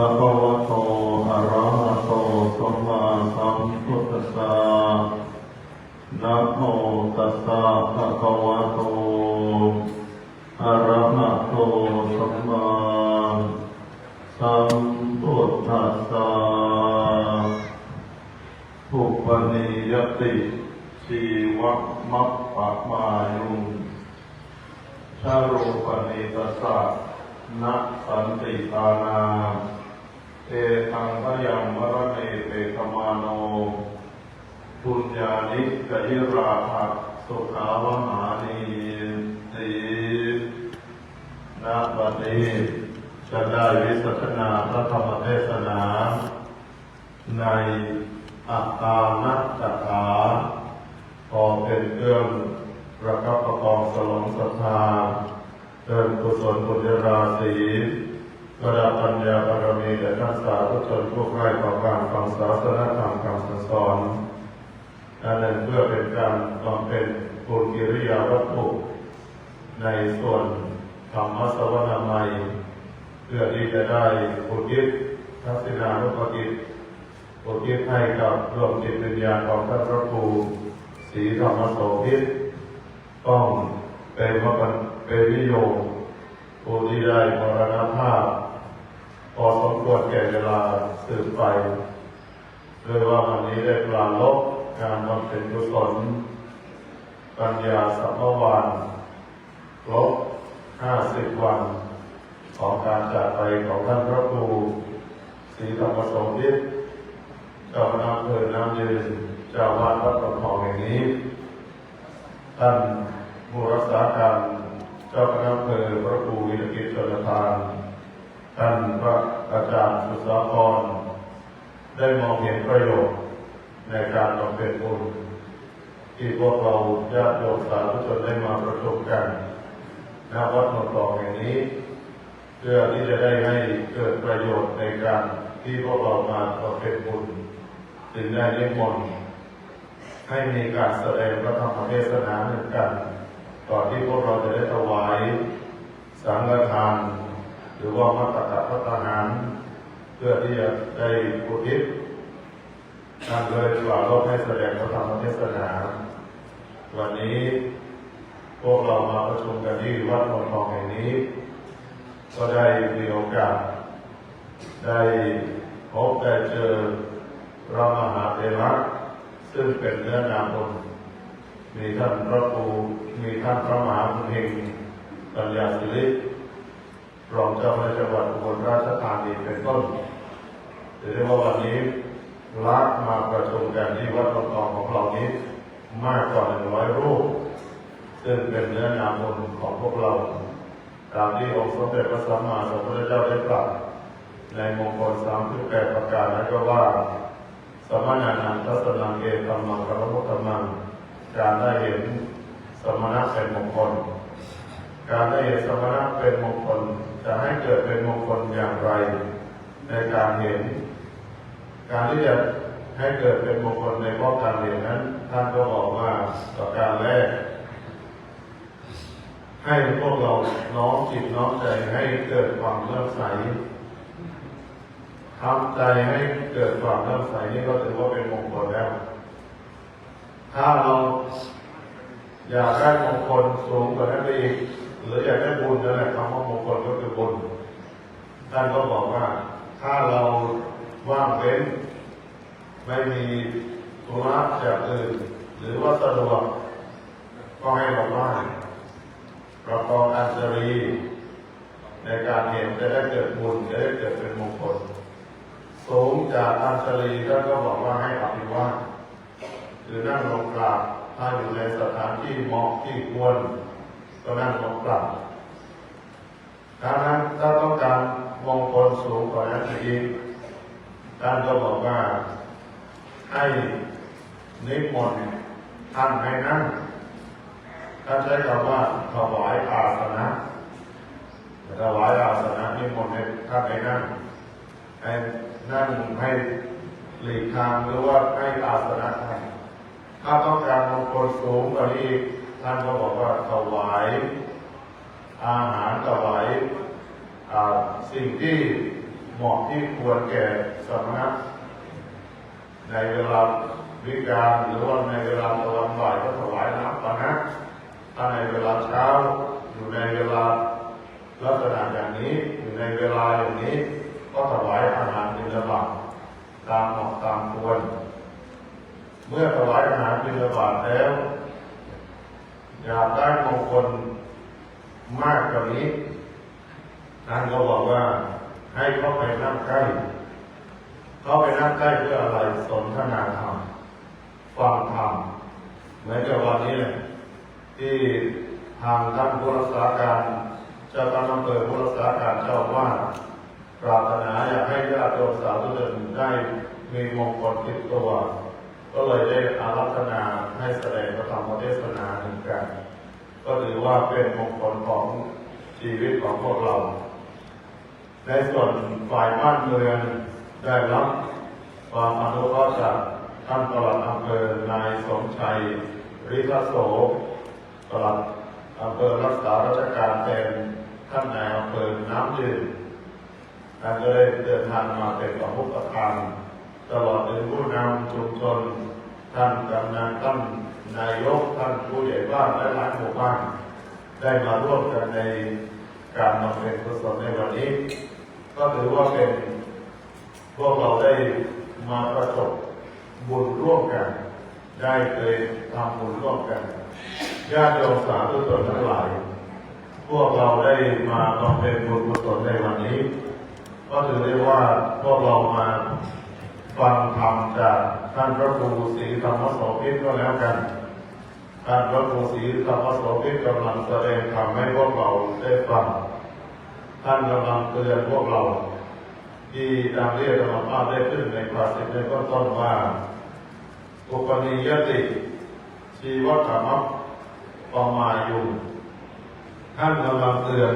ภะคะวะโตอะระหะโตสัมมาสัมพุทธัสสะนะโมตัสสะภะคะวะโตอะระหะโตสัมมาสัมพุทธัสสะอุปนิยติชีวมัปปะมายุงชารูปนิตสสะนะสันติตานา เอตังพยังวรเนเปกมาโนปุญญานิกยิราภะสุขาวหานีสีนาบัดนี้จะได้วิสัชนาพระธรรมเทศนา ในอัตตานัตถาพอเป็นเรื่องประคับประคองสลองศรัทธาเติมกุศลบุญราศี ระดับปัญญาบารมีแด่ท่านสาธุชนผู้ใคร่ต่อการฟังศาสนธรรมคำสั่งสอนอันนั้นเพื่อเป็นการบำเพ็ญบุญกิริยาวัตถุในส่วนธรรมสวนามัย เพื่อที่จะได้อุทิทักษิณานุปกิจอุทิให้กับดวงจิตวิญญาณของท่านพระครูศีธรรมโสพิษต้องเป็นมรณเป็นวิโยผู้ที่ได้มรณภาพ พอสมควรแก่เวลาสืบไปโดยว่าวันนี้ได้ปลาลบการบำเพ็ญกุศลปัญญาสัมภวันครบห้าสิบวันของการจากไปของท่านพระครูศรีธรรมโสพิษเจ้าคณะอำเภอน้ำยืนเจ้าวาดวัดประทองแห่งนี้ ท่านผู้รักษาการเจ้าคณะอำเภอพระครูวิรกิจชนทาน ท่านพระอาจารย์สุสาคร ได้มองเห็นประโยชน์ในการบำเพ็ญบุญที่พวกเราญาติโยมสาธุชนได้มาประชุมกันณวัดหนองทองแห่งนี้ เพื่อที่จะได้ให้เกิดประโยชน์ในการที่พวกเรามาบำเพ็ญบุญถึงได้นิมนต์ให้มีการแสดงพระธรรมเทศนาเหมือนกันก่อนที่พวกเราจะได้ถวายสังฆทาน หรือว่ามัตตะพัฒหาร เพื่อที่จะได้อุทิศการเลยกล่าวรบให้แสดงพระธรรมเทศนา วันนี้พวกเรามาประชุมกันที่วัดหนองทองแห่งนี้ ก็ได้มีโอกาส ได้พบได้เจอพระมหาเถระซึ่งเป็นเนื้อนาบุญมีท่านพระครูมีท่านพระมหาบุญเฮงปัญญาสิริ รองเจ้าคณะจังหวัดอุบลราชธานีเป็นต้นถือได้ว่าวันนี้รักมาประชุมกันที่วัดหนองทองของเรานี้มากกว่าหนึ่งร้อยรูป ซึ่งเป็นเนื้อนาบุญของพวกเรา ตามที่องค์สมเด็จพระสัมมาสัมพุทธเจ้าได้ตรัสในมงคลสามสิบแปดประการนั้นก็ว่า สมณานันทัสนังเอตัมมังกรมุตตมัง การได้เห็นสมณะเป็นมงคล การได้เห็นสมณะเป็นมงคล จะให้เกิดเป็นมงคลอย่างไร ในการเห็น การที่จะให้เกิดเป็นมงคลในข้อการเห็นนั้น ท่านก็บอกว่าประการแรก ให้พวกเราน้อมจิตน้อมใจให้เกิดความเลื่อมใสทำใจให้เกิดความเลื่อมใสนี่ก็ถือว่าเป็นมงคลแล้ว ถ้าเราอยากได้มงคลสูงกว่านั้นไปอีก หรืออยากได้บุญนั่นแหละคำว่ามงคลก็คือบุญท่านก็บอกว่า ถ้าเราว่างเว้น ไม่มีธุระจากอื่น หรือว่าสะดวกก็ให้เราว่างประกอบอัญชรีในการเห็นจะได้เกิดบุญจะได้เกิดเป็นมงคลสูงจากอัญชรีท่านก็บอกว่าให้อภิวาทหรือนั่งลงกราบถ้าอยู่ในสถานที่เหมาะที่ควร ก็นั่งลงกราบดังนั้นถ้าต้องการมงคลสูงกว่านั้นอีกท่านก็บอกว่าให้นิมนต์ท่านให้นั่งท่านใช้คำว่าถวายอาสนะถวายอาสนะนิมนต์ให้ท่านให้นั่งให้นั่งให้หลีกทางหรือว่าให้อาสนะให้ถ้าต้องการมงคลสูงกว่านี้ ท่านก็บอกว่าถวายอาหารถวายสิ่งที่เหมาะที่ควรแก่สมณะในเวลาวิการหรือว่าในเวลาตะวันบ่ายก็ถวายน้ำปานะถ้าในเวลาเช้าอยู่ในเวลาลักษณะอย่างนี้อยู่ในเวลาอย่างนี้ ก็ถวายอาหารบิณฑบาตตามเหมาะตามควร เมื่อถวายอาหารบิณฑบาตแล้ว อยากได้มงคลมากกว่านี้ท่านก็บอกว่าให้เข้าไปนั่งใกล้ เข้าไปนั่งใกล้เพื่ออะไรสนทนาธรรมฟังธรรมเหมือนกับวันนี้เลยที่ทางท่านผู้รักษาการเจ้าคณะอำเภอผู้รักษาการเจ้าอาวาปรารถนาอยากให้ญาติโยมสาธุชนได้มีมงคลติดตัว ก็เลยได้อารัธนาให้แสดงพระธรรมเทศนาหนึ่งกัน ก็ถือว่าเป็นมงคลของชีวิตของพวกเรา ในส่วนฝ่ายบ้านเมืองได้รับความอนุเคราะห์จากท่านปลัดอำเภอนายสมชัยริทโสปลัดอำเภอรักษาราชการแทนท่านนายอำเภอน้ำยืนท่านก็ได้เดินทางมาเป็นประมุขประธาน ตลอดถึงผู้นำชุมชนท่านกำนันท่านนายกท่านผู้ใหญ่บ้านและหลายหมู่บ้านได้มาร่วมกันในการมาเป็นกุศลในวันนี้ ก็ถือว่าเป็นพวกเราได้มาประสบบุญร่วมกัน ได้เคยทำบุญร่วมกันญาติโยมสาธุชนทั้งหลาย พวกเราได้มาบำเพ็ญบุญกุศลในวันนี้ ก็ถือได้ว่าพวกเรามา ฟังธรรมจากท่านพระครูศรีธรรมโสภิตก็แล้วกัน ท่านพระครูศรีธรรมโสภิตกำลังแสดงธรรมให้พวกเราได้ฟัง ท่านกำลังเตือนพวกเรา ที่ดังเรียกธรรมภาพได้ขึ้นในภาษิตในต้นต้นว่าอุปนิยติ ชีวธรรมปมายุท่านกำลังเตือน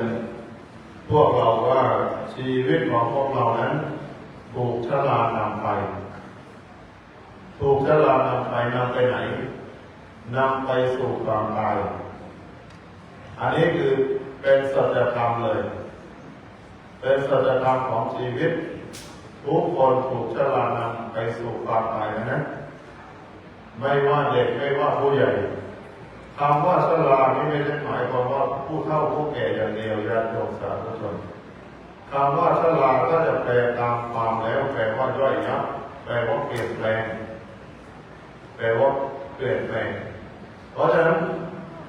พวกเราว่าชีวิตของพวกเรานั้น ถูกชะลานำไป ถูกชะลานำไปนำไปไหนนำไปสู่ความตาย อันนี้คือเป็นสัจธรรมเลย เป็นสัจธรรมของชีวิต ทุกคนถูกชะลานำไปสู่ความตายนะไม่ว่าเด็กไม่ว่าผู้ใหญ่คำว่าชรานี่ไม่ได้หมายความว่าผู้เฒ่าผู้แก่อย่างเดียวญาติโยมสาธุชน คำว่าชราถ้าจะแปลตามความแล้วแปลว่าย่อยยับแปลว่าเปลี่ยนแปลง แปลว่าเปลี่ยนแปลง เพราะฉะนั้น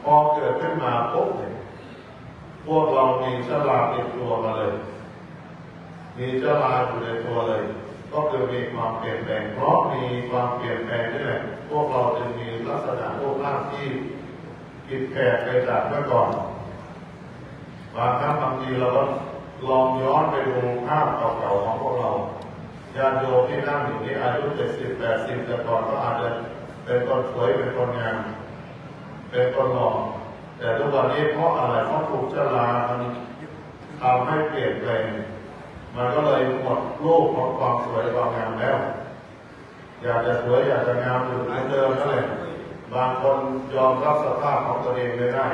พอเกิดขึ้นมาปุ๊บเนี่ยพวกเรามีชราติดตัวมาเลย มีชราอยู่ในตัวเลย ก็คือมีความเปลี่ยนแปลง เพราะมีความเปลี่ยนแปลงนี่แหละพวกเราจึงมีลักษณะรูปร่างที่ผิดแปลกไปจากเมื่อก่อนบางครั้งบางทีเราก็ ลองย้อนไปดูภาพเก่าๆของพวกเราญาติโยมที่นั่งอยู่นี่อายุเจ็ดสิบแปดสิบแต่ก่อนก็อาจจะเป็นคนสวยเป็นคนงามเป็นคนหล่อแต่ทุกวันนี้เพราะอะไรเพราะถูกชรามันทำให้เปลี่ยนแปลงมันก็เลยหมดโลกของความสวยความงามแล้ว อยากจะสวยอยากจะงามอยู่เหมือนเดิมนั่นแหละบางคนยอมรับสภาพของตัวเองไม่ได้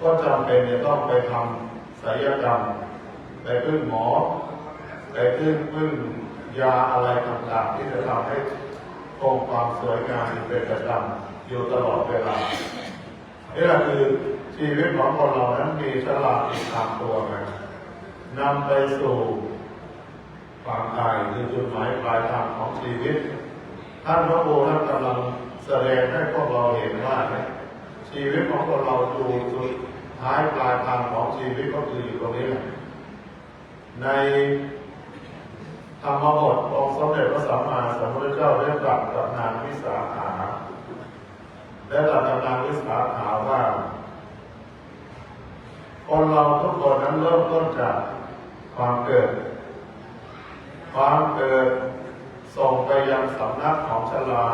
ก็จำเป็นจะต้องไปทำศัลยกรรม ไปพึ่งหมอ ไปพึ่งพึ่งยาอะไรต่างๆ ที่จะทำให้คงความสวยงามเป็นประจำอยู่ตลอดเวลานี่แหละคือชีวิตของคนเรานั้นมีฉลาดอีกตามตัวมานำไปสู่ความตายคือจุดหมายปลายทางของชีวิต ท่านพระโบท่านกำลังแสดงให้พวกเราเห็นว่าเนี่ยชีวิตของคนเราอยู่จุดท้ายปลายทางของชีวิตก็คืออยู่ตรงนี้แหละ ในธรรมบทองค์สมเด็จพระสัมมาสัมพุทธเจ้าได้ตรัสกับนางวิสาขาและหลักการวิสาขาว่าคนเราทุกคนนั้นเริ่มต้นจากความเกิด ความเกิดส่งไปยังสำนักของชลา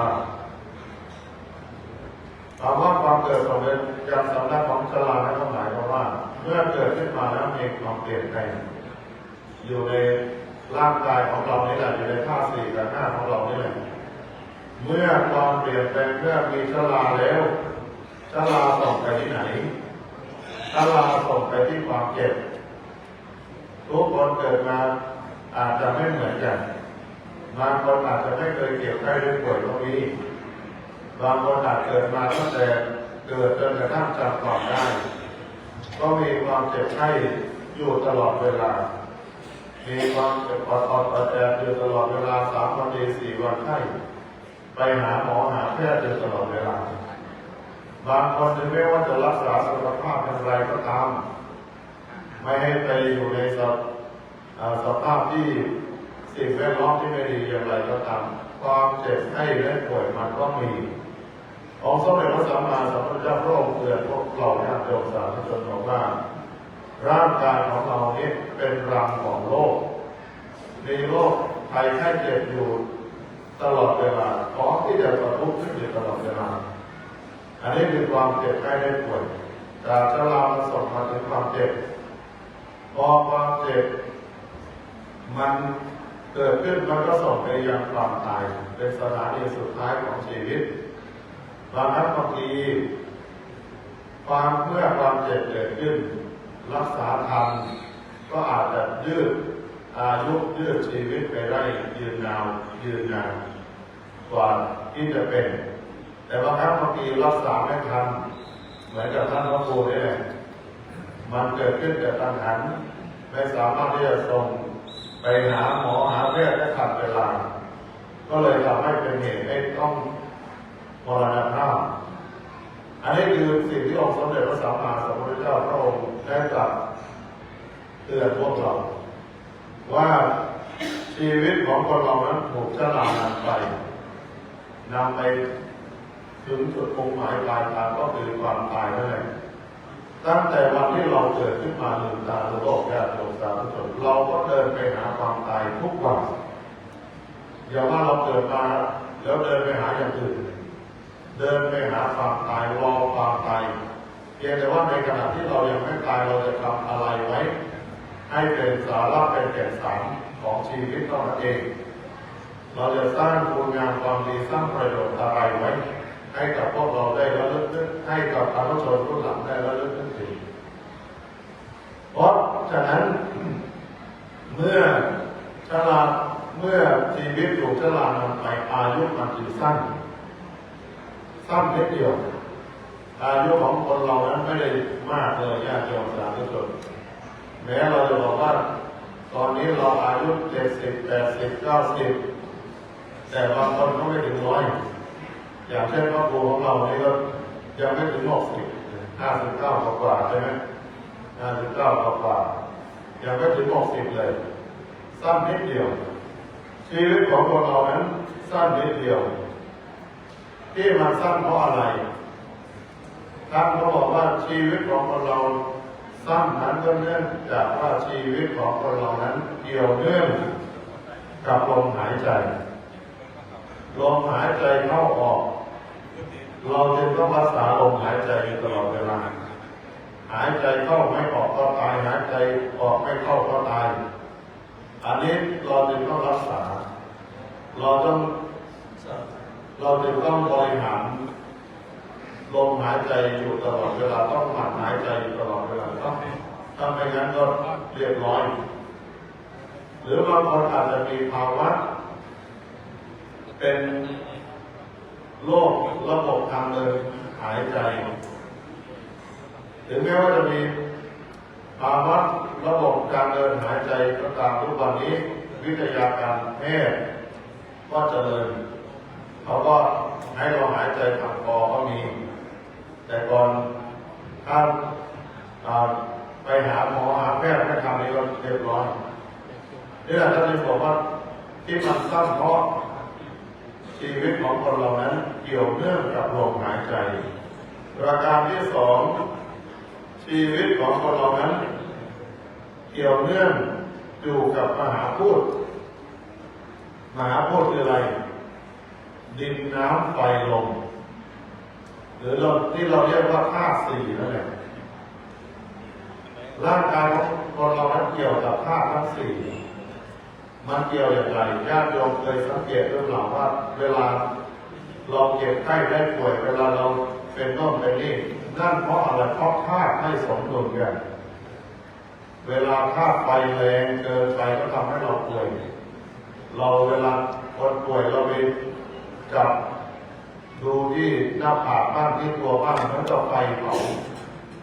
ถามว่าความเกิดส่งไปยังสำนักของชลานั้นหมายความว่า เมื่อเกิดขึ้นมาแล้วมีความเปลี่ยนแปลง อยู่ในร่างกายของเรานี่แหละอยู่ในธาตุสี่กับห้าของเรานี่แหละเมื่อความเปลี่ยนแปลงเมื่อมีชราแล้วชราส่งไปที่ไหนชราส่งไปที่ความเจ็บทุกคนเกิดมาอาจจะไม่เหมือนกันบางคนอาจจะไม่เคยเก็บไข้ด้วยป่วยตรงนี้บางคนอาจเกิดมาตั้งแต่เกิดจนกระทั่งจำความได้ ก็มีความเจ็บไข้อยู่ตลอดเวลา มีความเจ็บปอดออดอดแอดอยู่ตลอดเวลาสามวันดีสี่วันไข้ไปหาหมอหาแพทย์อยู่ตลอดเวลา บางคนถึงแม้ว่าจะรักษาสุขภาพอย่างไรก็ตาม ไม่ให้ไปอยู่ในสสภาพที่สิ่งแวดล้อมที่ไม่ดีอย่างไรก็ตาม ความเจ็บไข้และป่วยมันก็มีองค์สมเด็จพระสัมมาสัมพุทธเจ้าพระองค์เตือนพวกเราญาติโยมสาธุชนบอกว่า ร่างกายของเรานี้เป็นรังของโลกมีโรคภัยไข้เจ็บอยู่ตลอดเวลาพร้อมที่จะประทุข์ขึ้นอยู่ตลอดเวลา อันนี้คือความเจ็บไข้ได้ป่วยจากชรามันส่งมาถึงความเจ็บ พอความเจ็บ มันเกิดขึ้นมันก็ส่งไปยังความตาย เป็นสถานีสุดท้ายของชีวิตบางครั้งบางทีความเมื่อความเจ็บเกิดขึ้น รักษาทันก็อาจจะยืดอายุยืดชีวิตไปได้ยืนยาวยืนนานกว่าที่จะเป็น แต่บางครั้งบางทีรักษาไม่ทันเหมือนกับท่านพระครูนี่แหละมันเกิดขึ้นจากตังหันไม่สามารถที่จะส่งไปหาหมอหาแพทย์ได้ทันเวลา ก็เลยทำให้เป็นเหตุให้ต้องมรณภาพอันนี้คือสิ่งที่องค์สมเด็จพระสัมมาสัมพุทธเจ้าพระองค์ ได้ตรัสเตือนพวกเรา ว่าชีวิตของคนเรานั้นถูกชะลานานไปนำไปถึงจุดมุ่งหมายปลายทางก็คือความตายนั่นแหละตั้งแต่วันที่เราเกิดขึ้นมาหนึ่งตาโลกญาติโยมสาธุชนเราก็เดินไปหาความตายทุกวันอย่าว่าเราเกิดมาแล้วเดินไปหาอย่างอื่น เดินไปหาความตายรอความตาย เพียงแต่ว่าในขณะที่เรายังไม่ตายเราจะทำอะไรไว้ ให้เป็นสาระเป็นแก่นสารของชีวิตของเราเอง เราจะสร้างคุณงามความดีสร้างประโยชน์อะไรไว้ ให้กับพวกเราได้ระลึกนึกให้กับสาธุชนรุ่นหลังได้ระลึกนึกถึงเพราะฉะนั้นเมื่อชราเมื่อชีวิตถูกชรานำไปอายุมันจึงสั้นสั้นนิดเดียว อายุของคนเรานั้นไม่ได้มากเลยญาติโยมสาธุชนแม้เราจะบอกว่า ตอนนี้เราอายุเจ็ดสิบแปดสิบเก้าสิบแต่บางคนก็ไม่ถึงร้อยอย่างเช่นพระครูของเรานี่ก็ยังไม่ถึงหกสิบห้าสิบเก้ากว่าใช่ไหมห้าสิบเก้ากว่ายังไม่ถึงหกสิบเลย สั้นนิดเดียว ชีวิตของคนเรานั้นสั้นนิดเดียว ที่มันสั้นเพราะอะไร ท่านเขาบอกว่าชีวิตของคนเราสั้นนั้นก็เนื่องจากว่าชีวิตของคนเรานั้นเกี่ยวเนื่องกับลมหายใจลมหายใจเข้าออก เราจึงต้องรักษาลมหายใจตลอดเวลา หายใจเข้าไม่ออกก็ตาย หายใจออกไม่เข้าก็ตาย อันนี้เราจึงต้องรักษา เราต้องเราจึงต้องบริหาร ลมหายใจอยู่ตลอดเวลาต้องหมั่นหายใจอยู่ตลอดเวลาต้องถ้าไม่งั้นก็เรียบร้อย หรือบางคนอาจจะมีภาวะเป็นโรคระบบทางเดินหายใจ ถึงแม้ว่าจะมีภาวะระบบการเดินหายใจก็ตามทุกวันนี้ วิทยาการแพทย์ก็เจริญเขาก็ให้เราหายใจทางคอก็มี แต่ก่อนถ้าไปหาหมอหาแพทย์ไม่ทำนี้ก็เรียบร้อยนี่แหละท่านเลยบอกว่าที่มันสั้นเพราะชีวิตของคนเรานั้นเกี่ยวเนื่องกับลมหายใจ ประการที่สองชีวิตของคนเรานั้น เกี่ยวเนื่องอยู่กับมหาพูดมหาพูดคืออะไร ดินน้ำไฟลม หรือเราที่เราเรียกว่าธาตุสี่นั่นแหละร่างกายของคนเรานั้นเกี่ยวกับธาตุทั้งสี่มันเกี่ยวอย่างไรญาติโยมเคยสังเกตหรือเปล่าว่า เวลาเราเจ็บไข้ได้ป่วย เวลาเราเป็นโน่นเป็นนี่นั่นเพราะอะไรเพราะธาตุไม่สมดุลกันเวลาธาตุไฟแรงเกินไปก็ทำให้เราป่วย เราเวลาคนป่วยเราไปจับ ดูที่หน้าผากบ้างที่ตัวบ้างนั้นก็ไฟเผา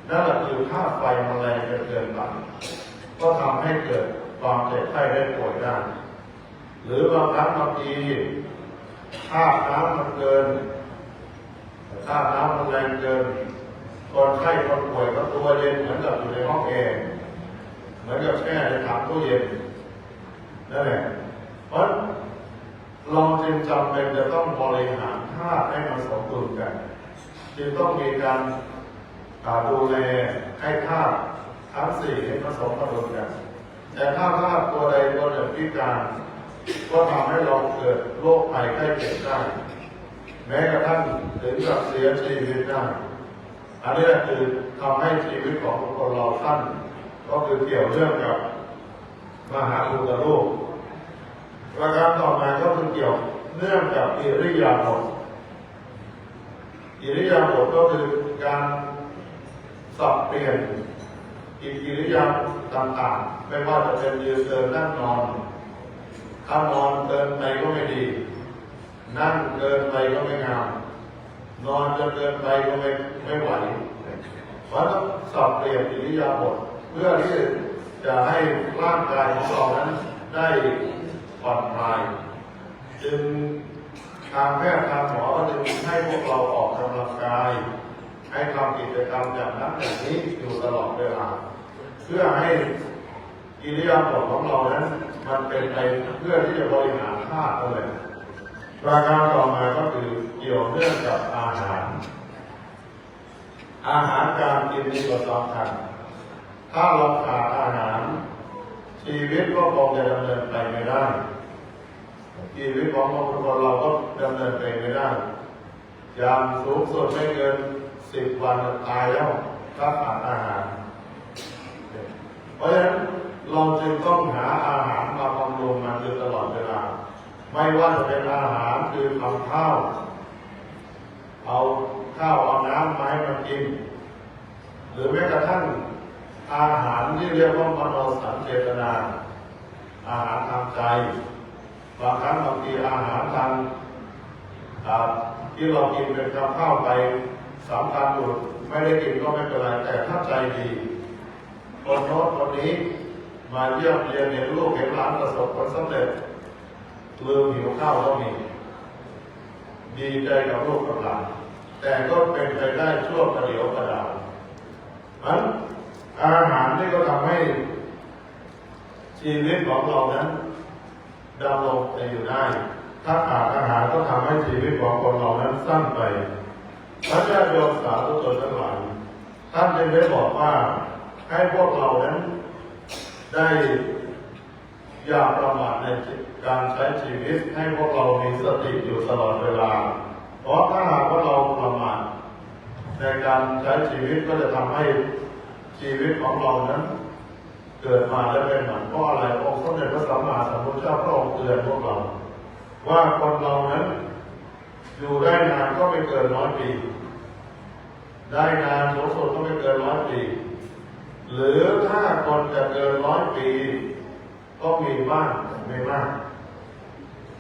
นั่นแหละคือค่าไฟมันแรงจนเกินไปก็ทำให้เกิดความเจ็บไข้ได้ป่วยได้หรือบางครั้งบางทีค่าน้ำมันเกินค่าน้ำมันแรงเกินคนไข้คนป่วยก็ตัวเย็นเหมือนกับอยู่ในห้องแอร์เหมือนกับแช่ในถังตู้เย็นนั่นแหละเพราะเราจึงจำเป็นจะต้องบริหาร ธาตุให้มันสมดุลกัน จึงต้องมีการดูแลให้ธาตุทั้งสี่ให้ผสมดุลกัน แต่ถ้าธาตุตัวใดตัวหนึ่งพิการก็ทำให้เราเกิดโรคภัยไข้เจ็บได้ แม้กระทั่งถึงกับเสียชีวิตได้อันนี้คือทำให้ชีวิตของคนเราสั้นก็คือเกี่ยวเรื่องกับมหาอุตโลกประการต่อมาก็คือเกี่ยวเนื่องกับอิริยาบถ อิริยาบถก็คือการสับเปลี่ยนอิริยาบถต่างๆ ไม่ว่าจะเป็นยืนเดินนั่งนอนถ้านอนเกินไปก็ไม่ดี นั่งเกินไปก็ไม่งามนอนจนเกินไปก็ไม่ไม่ไหวเพราะต้องสับเปลี่ยนอิริยาบถเพื่อที่จะให้ร่างกายของเรานั้นได้ผ่อนคลายจึงทางแพทย์ทางหมอก็จึงให้พวกเราออก กำลังกาย ให้ทำกิจกรรมอย่างนั้นอย่างนี้อยู่ตลอดเวลา เพื่อให้อิริยาบถของเรานั้น มันเป็นไปเพื่อที่จะบริหารธาตุนั่นแหละประการต่อมาก็คือเกี่ยวเนื่องกับอาหาร อาหารการกินนี่ก็สำคัญถ้าเราขาดอาหาร ชีวิตก็คงจะดำเนินไปไม่ได้ชีวิตของบาคนเราก็ดำเนินไปไม่ได้ อย่างสูงสุดไม่เกินสิบวันตายแล้วถ้าขาดอาหาร เพราะฉะนั้นเราจึงต้องหาอาหารมาบำรุงมันอยู่ตลอดเวลา ไม่ว่าจะเป็นอาหารคือทำข้าว เอาข้าวเอาน้ำมาให้มันกิน หรือแม้กระทั่งอาหารที่เรียกว่ามโนสัญเจตนา อาหารทางใจ บางครั้งบางทีอาหารทางอ่า ที่เรากินเป็นกับข้าวไปสำคัญอยู่ไม่ได้กินก็ไม่เป็นไรแต่ถ้าใจดีคนโน้นคนนี้มาเยี่ยมเยียนเห็นลูกเห็นหลานประสบผลสำเร็จลืมหิวข้าวก็มีดีใจกับลูกกับหลานแต่ก็เป็นไปได้ชั่วประเดี๋ยวประดาวนั้นอาหารนี่ก็ทำให้ชีวิตของเรานั้นดำรงไปอยู่ได้ ถ้าขาดอาหารก็ทำให้ชีวิตของคนเรานั้นสั้นไปพระเจ้าโยมสาธุชนทั้งหลายท่านจึงได้บอกว่าให้พวกเรานั้นได้อย่าประมาทในการใช้ชีวิตให้พวกเรามีสติอยู่ตลอดเวลา เพราะถ้าหากว่าเราประมาทในการใช้ชีวิตก็จะทำให้ชีวิตของเรานั้น เกิดมาแล้วเป็นเหมือนเพราะอะไรองค์สมเด็จพระสัมมาสัมพุทธเจ้าพระองค์เตือนพวกเรา ว่าคนเรานั้น อยู่ได้นานก็ไม่เกินร้อยปี ได้นานสูงสุดก็ไม่เกินร้อยปี หรือถ้าคนจะเกินร้อยปี ก็มีบ้างแต่ไม่มาก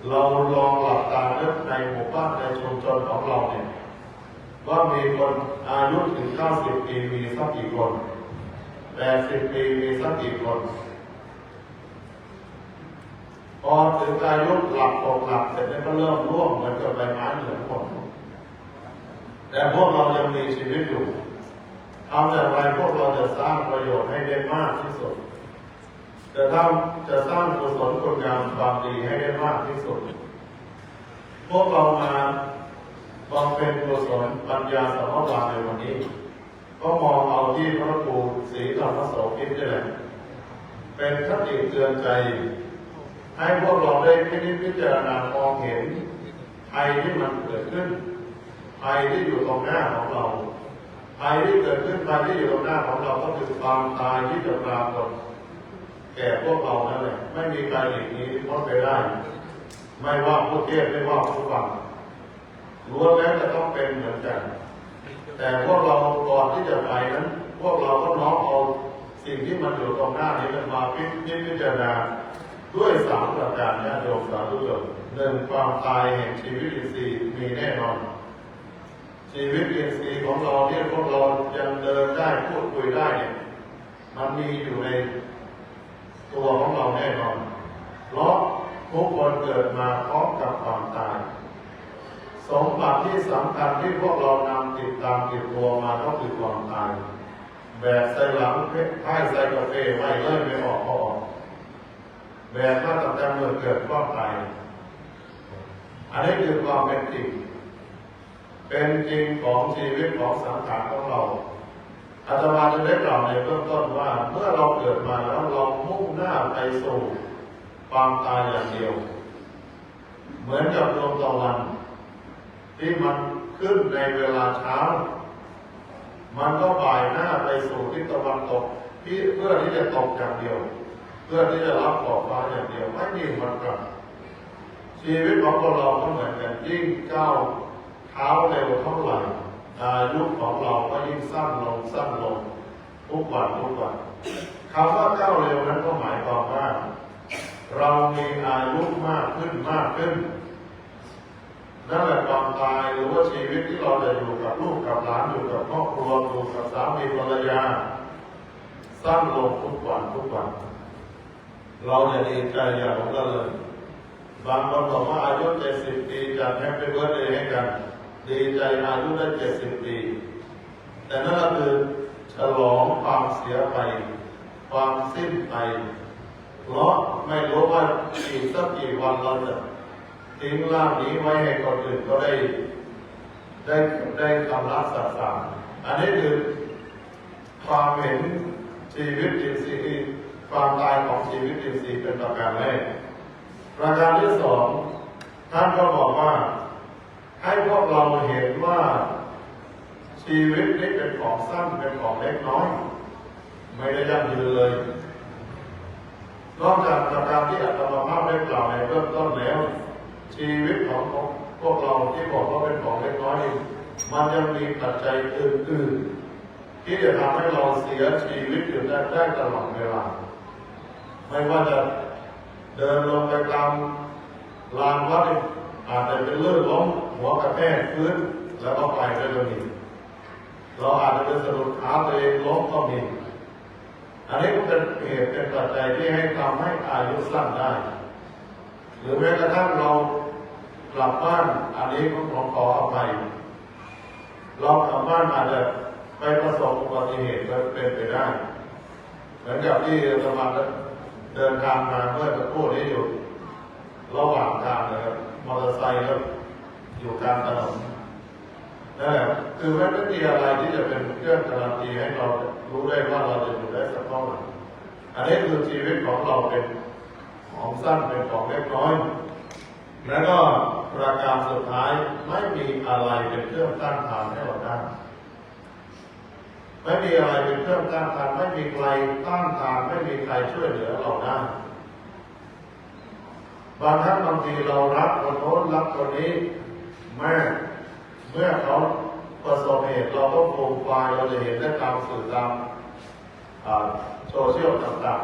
เราลองหลับตาเลือกในหมู่บ้านในชุมชนของเราเนี่ยว่ามีคนอายุถึง90ปีมีสักกี่คน80ปีมีสักกี่คน พอถึงอายุหลับตกหลับเสร็จแล้วก็เริ่มร่วงเหมือนกับใบไม้เหลืองหมดแต่พวกเรายังมีชีวิตอยู่ทำอย่างไรพวกเราจะสร้างประโยชน์ให้ได้มากที่สุด จะทำจะสร้างกุศลคุณงามความดีให้ได้มากที่สุด พวกเรามาบำเพ็ญกุศลปัญญาสมวานในวันนี้ ก็มองเอาที่พระครูศรีธรรมโสพิตนี่แหละ เป็นคติเตือนใจ ให้พวกเราได้พินิจพิจารณามองเห็นภัยที่มันเกิดขึ้นภัยที่อยู่ตรงหน้าของเราภัยที่เกิดขึ้นภัยที่อยู่ตรงหน้าของเราก็คือความตายที่จะปรากฏแก่พวกเรานั่นแหละไม่มีใครหลีกหนี้พ้นไปได้ ไม่ว่าผู้เทศไม่ว่าผู้ฟังล้วนแล้วจะต้องเป็นเหมือนกัน แต่พวกเราก่อนที่จะไปนั้น พวกเราก็น้อมเอาสิ่งที่มันอยู่ตรงหน้านี้มันมาพิจพิจารณา ด้วยสามประการญาติโยมสาธุชนหนึ่งความตายแห่งชีวิตอินทรีย์มีแน่นอน ชีวิตอินทรีย์ของเราที่พวกเรายังเดินได้พูดคุยได้เนี่ยมันมีอยู่ในตัวของเราแน่นอนเพราะทุกคนเกิดมาพร้อมกับความตาย สมบัติที่สำคัญที่พวกเรานำติดตามติดตัวมาก็คือความตาย แบบใส่หลังไพ่ใส่กาแฟไม่เลื่อนไม่ออกพอออก แบบมาตั้งแต่เมื่อเกิดก็ตายอันนี้คือความเป็นจริง เป็นจริงของชีวิตของสังขารของเราอาตมาจะได้กล่าวในเบื้องต้นว่า เมื่อเราเกิดมาแล้วเรามุ่งหน้าไปสู่ความตายอย่างเดียว เหมือนกับดวงตะวันที่มันขึ้นในเวลาเช้า มันก็บ่ายหน้าไปสู่ทิศตะวันตกที่เพื่อที่จะตกอย่างเดียว เพื่อที่จะรับขอบฟ้าอย่างเดียวไม่มีมันกลับ ชีวิตของคนเราก็เหมือนกันยิ่งก้าวเท้าเร็วเท่าไหร่อายุของเราก็ยิ่งสั้นลงสั้นลงทุกวันทุกวันคำว่าก้าวเร็วนั้นก็หมายความว่าเรามีอายุมากขึ้นมากขึ้นนั่นแหละความตายหรือว่าชีวิตที่เราจะอยู่กับลูกกับหลานอยู่กับครอบครัวอยู่กับสามีภรรยาสั้นลงทุกวันทุกวัน เราจะดีใจอย่างของเราเลยบางคนบอกว่าอายุเจ็ดสิบปีจะแฮปปี้เบิร์ดเดย์ให้กัน ดีใจอายุได้เจ็ดสิบปี แต่นั่นก็คือฉลองความเสียไป ความสิ้นไป เพราะไม่รู้ว่าอีกสักกี่วันเราจะทิ้งร่างนี้ไว้ให้คนอื่นก็ได้ ได้ได้คำรับสัตสารอันนี้คือความเห็นชีวิตอินทรีย์ ความตายของชีวิตอินทรีย์เป็นประการแรก ประการที่สองท่านก็บอกว่า ให้พวกเราเห็นว่าชีวิตนี้เป็นของสั้นเป็นของเล็กน้อย ไม่ได้ยั่งยืนเลยนอกจากประการที่อาตมาภาพได้กล่าวในเบื้องต้นแล้ว ชีวิตของพวกเราที่บอกว่าเป็นของเล็กน้อยนี่มันยังมีปัจจัยอื่นๆที่จะทำให้เราเสียชีวิตอยู่ได้ตลอดเวลา ไม่ว่าจะเดินลงไปตามลานวัดอาจจะเป็นเลื่อนล้มหัวกระแทกพื้นแล้วก็ไปได้ก็มีเราอาจจะเป็นสะดุดขาตัวเองล้มก็มี อันนี้ก็เป็นเหตุเป็นปัจจัยที่ให้ทำให้อายุสั้นได้ หรือแม้กระทั่งเรากลับบ้านอันนี้ก็ขอขออภัยเรากลับบ้านอาจจะไปประสบอุบัติเหตุก็เป็นไปได้เหมือนกับที่สมา เดินทางมาเมื่อสักครู่นี้อยู่ ระหว่างทางนะครับมอเตอร์ไซค์แล้วอยู่กลางถนนนั่นแหละคือมันไม่มีอะไรที่จะเป็นเครื่องการันตีให้เรารู้ได้ว่าเราจะอยู่ได้สักเท่าไหร่อันนี้คือชีวิตของเราเป็นของสั้นเป็นของเล็กน้อย แล้วก็ประการสุดท้ายไม่มีอะไรเป็นเครื่องต้านทานให้เราได้ ไม่มีอะไรเป็นเครื่องต้านทานไม่มีใครต้านทานไม่มีใครช่วยเหลือเราได้บางครั้งบางทีเรารักคนโน้นรักคนนี้แม่เมื่อเขาประสบเหตุเราก็โคมไฟล์เราจะเห็นได้ตามสื่อตามโซเชียลต่าง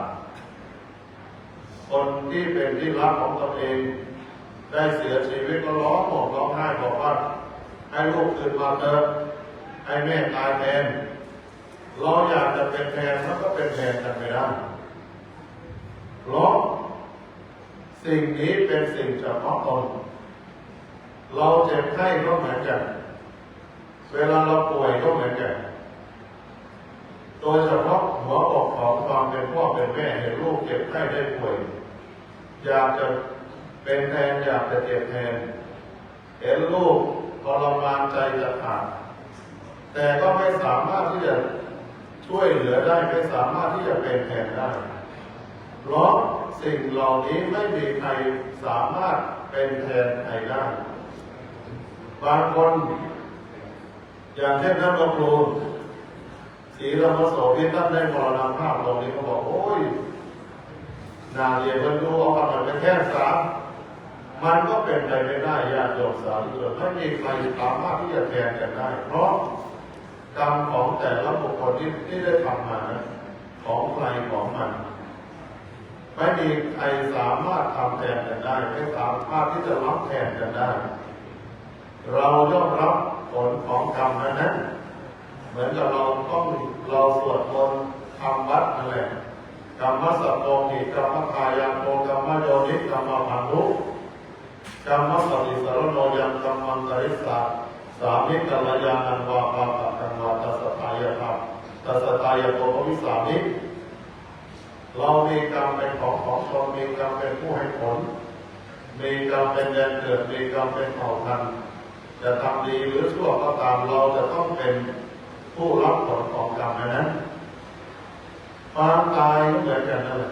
ๆ คนที่เป็นที่รักของตนเองได้เสียชีวิตก็ร้องห่มร้องไห้บอกว่า ให้ลูกตื่นมาเถอะให้แม่ตายแทน เราอยากจะเป็นแทนมันก็เป็นแทนกันไม่ได้เพราะสิ่งนี้เป็นสิ่งเฉพาะตนเราเจ็บไข้ก็เหมือนกัน เวลาเราป่วยก็เหมือนกัน โดยเฉพาะหัวอกของความเป็นพ่อเป็นแม่เห็นลูกเจ็บไข้ได้ป่วย อยากจะเป็นแทนอยากจะเจ็บแทน เห็นลูกทรมานใจจะขาดแต่ก็ไม่สามารถที่จะ ช่วยเหลือได้ไม่สามารถที่จะเป็นแทนได้ เพราะสิ่งเหล่านี้ไม่มีใครสามารถเป็นแทนใครได้ บางคน อย่างเช่นท่านพระครูศรีธรรมโสพิท่านได้มรณภาพลงนี้เขาบอกโอ้ยนาเรียนมันดูเอาความมายเป็นแค่สามมันก็เป็นไปไม่ได้ญาติโยมสาธุชนไม่มีใครสามารถที่จะแทนกันได้ เพราะกรรมของแต่ละ คคลที่ที่ได้ทำมานะของใครของมัน ไม่มีใครสามารถทำแทนกันได้ไม่สามารถที่จะรับแทนกันได้ เราย่อมรับผลของกรรมนั้น เหมือนกับเราต้องเราสวดมนต์ทำวัดนั่นแหละกรรมสัตโตหิกรรมคายาโกกรรมโยนิกรรมพันธุกรรมสติสารโนยังกรรมังกริสาสามิกัลยาณันวาปาปะกันวาตัสสตายภา ตัสสตายโกภวิสามิเรามีกรรมเป็นของของตนมีกรรมเป็นผู้ให้ผล มีกรรมเป็นแดนเกิดมีกรรมเป็นเผ่าพันธุ์จะทำดีหรือชั่วก็ตามเราจะต้องเป็นผู้รับผลของกรรมนั้นความตายก็เหมือนกันนั่นแหละ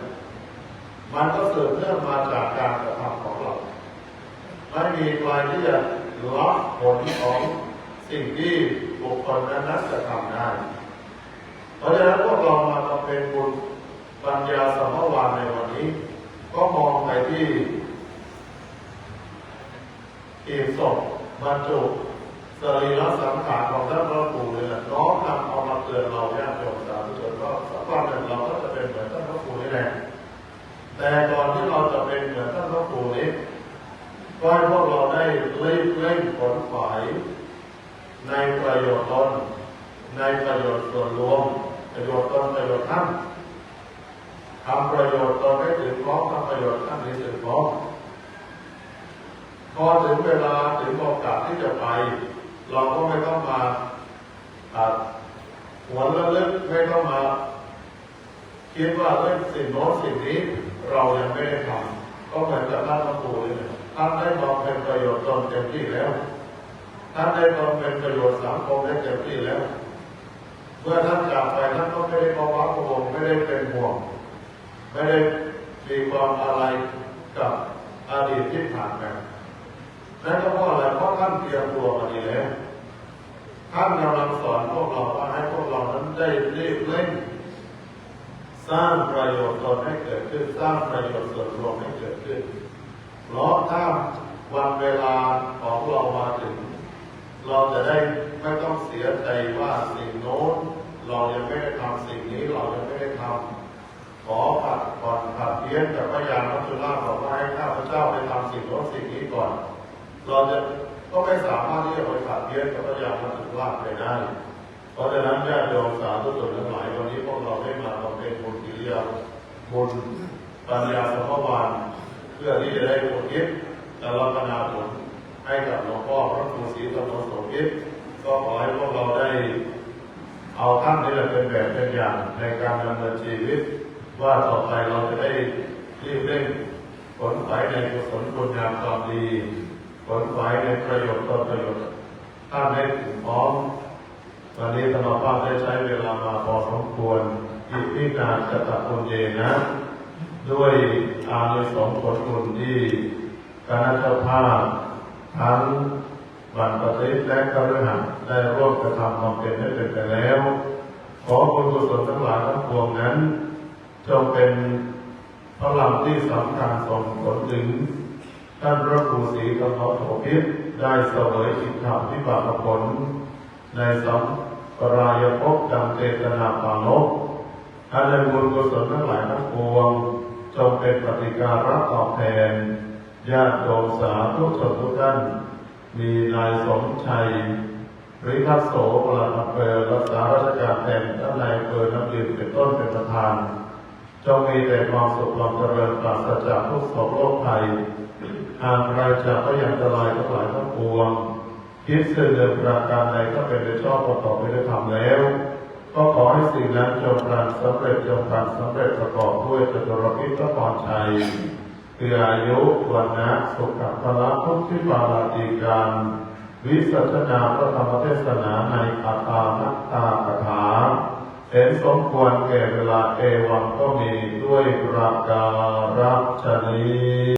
มันก็เสืบเนื่องมาจากการกระทำของเรา ไม่มีใครที่จะรับผลของสิ่งที่บุคคลนั้นจะทำได้ เพราะฉะนั้นพวกเรามาทำเป็นบุญปัญญาสมวานในวันนี้ ก็มองไปที่อีกศพบรรจุสรีระสังขารของท่านพระปู่เลยนะน้อมนำเอามาเตือนเราญาติโยมสาธุชนก็สักวันหนึ่งเราก็จะเป็นเหมือนท่านพระปู่นี่แหละแต่ก่อนที่เราจะเป็นเหมือนท่านพระปู่นี้ก็ให้พวกเราได้เล่งเล่งผลฝ่ายในประโยชน์ตนในประโยชน์ส่วนรวม ประโยชน์ตนประโยชน์ท่านทำประโยชน์ตนให้ถึงพร้อมทำประโยชน์ท่านให้ถึงพร้อมพอถึงเวลาถึงโอกาสที่จะไป เราก็ไม่ต้องมาตัดหัวเลึกไม่ต้องมา คิดว่าเรื่องสิ่งโน้นสิ่งนี้เรายังไม่ได้ทำก็เหมือนกับท่านพระครูเลยท่านได้บำเพ็ญประโยชน์ตนเต็มที่แล้วท่านได้บำเพ็ญประโยชน์สังคมได้เต็มที่แล้ว เมื่อท่านจากไปท่านก็ไม่ได้ภาวะพะวงไม่ได้เป็นห่วง ไม่ได้มีความอะไรกับอดีตที่ผ่านมานั่นก็เพราะอะไรเพราะท่านเตรียมตัวมาดีแล้วท่านกำลังสอนพวกเราว่าให้พวกเรานั้นได้รีบเร่งสร้างประโยชน์ตนให้เกิดขึ้น สร้างประโยชน์ส่วนรวมให้เกิดขึ้นเพราะถ้าวันเวลาของเรามาถึง เราจะได้ไม่ต้องเสียใจว่าสิ่งโน้นเรายังไม่ได้ทำสิ่งนี้เรายังไม่ได้ทำขอผัดก่อนผัดเพี้ยนกับพระยามัจจุราชบอกว่าให้ข้าพเจ้าไปทำสิ่งโน้นสิ่งนี้ก่อน เราจะก็ไม่สามารถที่จะไปผัดเพี้ยนกับพระยามัจจุราชไปได้ เพราะฉะนั้นญาติโยมสาธุชนทั้งหลายวันนี้พวกเราได้มาบำเพ็ญบุญกิริยาบุญปัญญาสมภวานเพื่อที่จะได้อุทิศแต่ละปนาผล ให้กับหลวงพ่อพระครูศรีธรรมโสภิตก็ขอให้พวกเราได้ เอาท่านนี่แหละเป็นแบบเป็นอย่างในการดำเนินชีวิต ว่าต่อไปเราจะได้รีบเร่งผลฝ่ายในกุศลคุณงามความดี ผลฝ่ายในประโยชน์ตนประโยชน์ท่านให้ถึงพร้อมวันนี้ธรรมภาพได้ใช้เวลามาพอสมควรอิพิการจะตัดคนเยนะ ด้วยอานุสองผลบุญที่คณะเจ้าภาพ ทั้งบันปฏิและกระหันได้ร่วมกระทำความเป็นให้เป็นไปแล้ว ขอบุญกุศลทั้งหลายทั้งปวงนั้น จงเป็นพลังที่สำคัญส่งผลถึงท่านพระครูศรีกำพโสพิษได้เสวยอิทธาพิบากผล ในสัมปรายภพดังเจตนาปานกอันในบุญกุศลทั้งหลายทั้งปวง จงเป็นปฏิการะตอบแทน ญาติโยมสาธุชนทุกท่านมีนายสมชัยริคัสโสปลัดอำเภอรักษาราชการแทนท่านนายอำเภอน้ำยืนเป็นต้นเป็นประธานจงมีแต่ความสุขความเจริญปราศจากทุกโศกโรคภัยห่างไกลจากพยันตรายทั้งหลายทั้งปวง คิดสื่อเดิมประการใดก็เป็นไปชอบประกอบไปด้วยธรรมแล้ว ก็ขอให้สิ่งนั้นจงพลันสำเร็จจงพลันสำเร็จประกอบด้วยจตุรพิทพระพรชัย คืออายุวันนะสุขภาละพุทธิปาลาติการวิสัชนาพระธรรมเทศนาในอาตานัตตากถาเห็นสมควรแก่เวลาเอวังก็มีด้วยประการัชนี